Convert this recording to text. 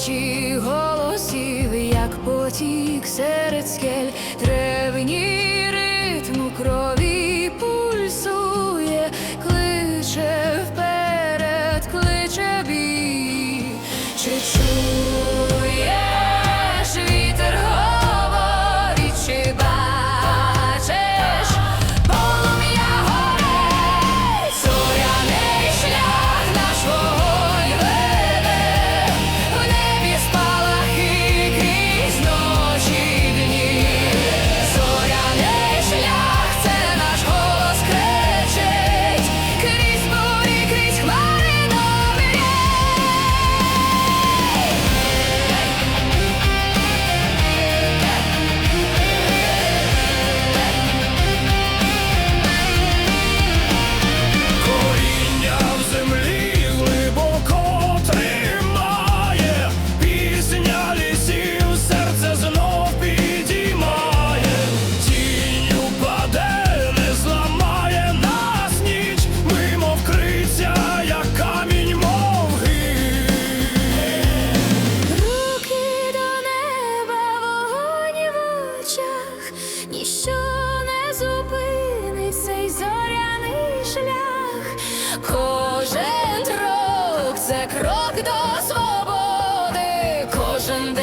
дитячих голосів, як потік серед скель древніх. ніщо не зупинить цей зоряний шлях, кожен рок, це крок до свободи, кожен.